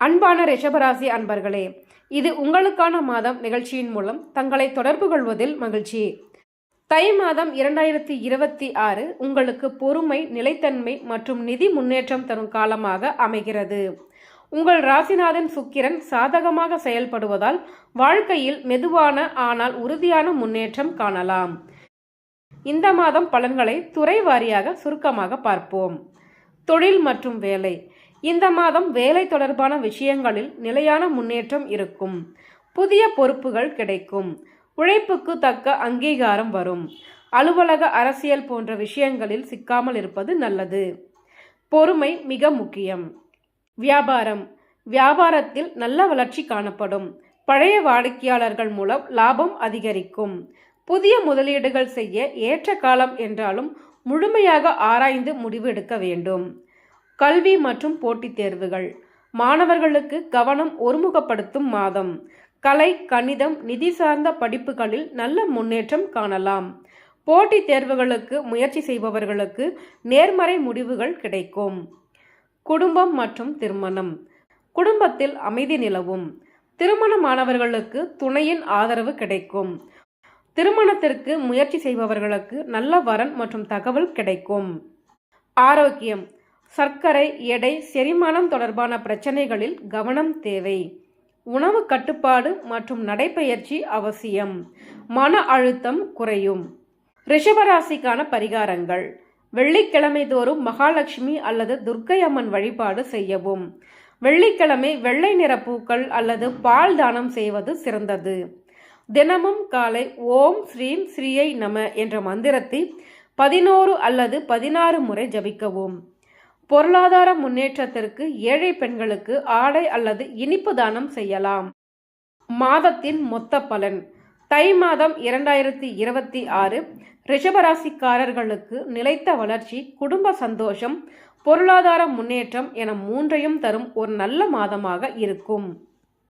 அன்பான ரிஷபராசி அன்பர்களே இது உங்களுக்கான மாதம் நிகழ்ச்சியின் மூலம் தங்களை தொடர்பு கொள்வதில் மகிழ்ச்சி. தை மாதம் இரண்டாயிரத்தி இருபத்தி ஆறு உங்களுக்கு பொறுமை நிலைத்தன்மை மற்றும் நிதி முன்னேற்றம் தரும் காலமாக அமைகிறது. உங்கள் ராசிநாதன் சுக்கிரன் சாதகமாக செயல்படுவதால் வாழ்க்கையில் மெதுவான ஆனால் உறுதியான முன்னேற்றம் காணலாம். இந்த மாதம் பலன்களை துறை வாரியாக சுருக்கமாக பார்ப்போம். தொழில் மற்றும் வேலை. இந்த மாதம் வேலை தொடர்பான விஷயங்களில் நிலையான முன்னேற்றம் இருக்கும். புதிய பொறுப்புகள் கிடைக்கும். உழைப்புக்கு தக்க அங்கீகாரம் வரும். அலுவலக அரசியல் போன்ற விஷயங்களில் சிக்காமல் இருப்பது நல்லது. பொறுமை மிக முக்கியம். வியாபாரம். வியாபாரத்தில் நல்ல வளர்ச்சி காணப்படும். பழைய வாடிக்கையாளர்கள் மூலம் லாபம் அதிகரிக்கும். புதிய முதலீடுகள் செய்ய ஏற்ற காலம் என்றாலும் முழுமையாக ஆராய்ந்து முடிவு எடுக்க வேண்டும். கல்வி மற்றும் போட்டித் தேர்வுகள். மாணவர்களுக்கு கவனம் ஒருமுகப்படுத்தும் மாதம். கலை கணிதம் நிதி சார்ந்த படிப்புகளில் நல்ல முன்னேற்றம் காணலாம். போட்டித் தேர்வுகளுக்கு முயற்சி செய்பவர்களுக்கு நேர்மறை முடிவுகள் கிடைக்கும். குடும்பம் மற்றும் திருமணம். குடும்பத்தில் அமைதி நிலவும். திருமணமானவர்களுக்கு துணையின் ஆதரவு கிடைக்கும். திருமணத்திற்கு முயற்சி செய்பவர்களுக்கு நல்ல வரன் மற்றும் தகவல் கிடைக்கும். ஆரோக்கியம். சர்க்கரை எடை செரிமானம் தொடர்பான பிரச்சனைகளில் கவனம் தேவை. உணவு கட்டுப்பாடு மற்றும் நடைப்பயிற்சி அவசியம். மன அழுத்தம் குறையும். ரிஷபராசிக்கான பரிகாரங்கள். வெள்ளிக்கிழமை தோறும் மகாலட்சுமி அல்லது துர்க்கை அம்மன் வழிபாடு செய்யவும். வெள்ளிக்கிழமை வெள்ளை நிற பூக்கள் அல்லது பால் தானம் செய்வது சிறந்தது. தினமும் காலை ஓம் ஸ்ரீம் ஸ்ரீயை நம என்ற மந்திரத்தை பதினோரு அல்லது பதினாறு முறை ஜபிக்கவும். பொருளாதார முன்னேற்றத்திற்கு ஏழை பெண்களுக்கு ஆடை அல்லது இனிப்பு தானம் செய்யலாம். மாதத்தின் மொத்த பலன். தை மாதம் இரண்டாயிரத்தி இருபத்தி ஆறு ரிஷபராசிக்காரர்களுக்கு நிலைத்த வளர்ச்சி குடும்ப சந்தோஷம் பொருளாதார முன்னேற்றம் என மூன்றையும் தரும் ஒரு நல்ல மாதமாக இருக்கும்.